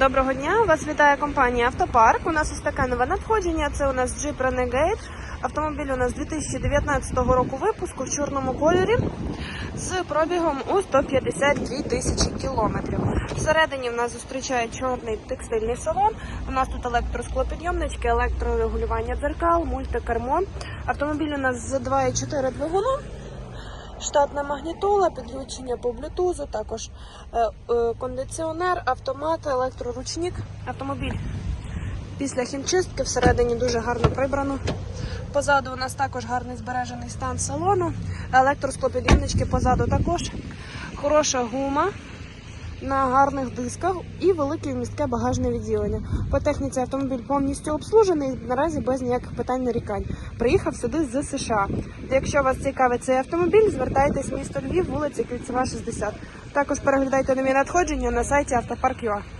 Доброго дня! Вас вітає компанія Автопарк. У нас ось таке нове надходження. Це у нас Jeep Renegade. Автомобіль у нас 2019 року випуску в чорному кольорі з пробігом у 152 тисячі кілометрів. Всередині в нас зустрічає чорний текстильний салон. У нас тут електросклопідйомнички, електрорегулювання дзеркал, мультикермо. Автомобіль у нас з 2,4 двигуном. Штатна магнітола, підключення по блютузу, також е, е, кондиціонер, автомат, електроручник. Автомобіль після хімчистки всередині дуже гарно прибрано. Позаду у нас також гарний збережений стан салону. Електросклопідйомнички позаду також. Хороша гума на гарних дисках і велике містке багажне відділення. По техніці автомобіль повністю обслужений, наразі без ніяких питань нарікань. Приїхав сюди з США. Якщо вас цікавить цей автомобіль, звертайтесь в місто Львів, вулиця Кільцева, 60. Також переглядайте нові надходження на сайті Автопарк.ua.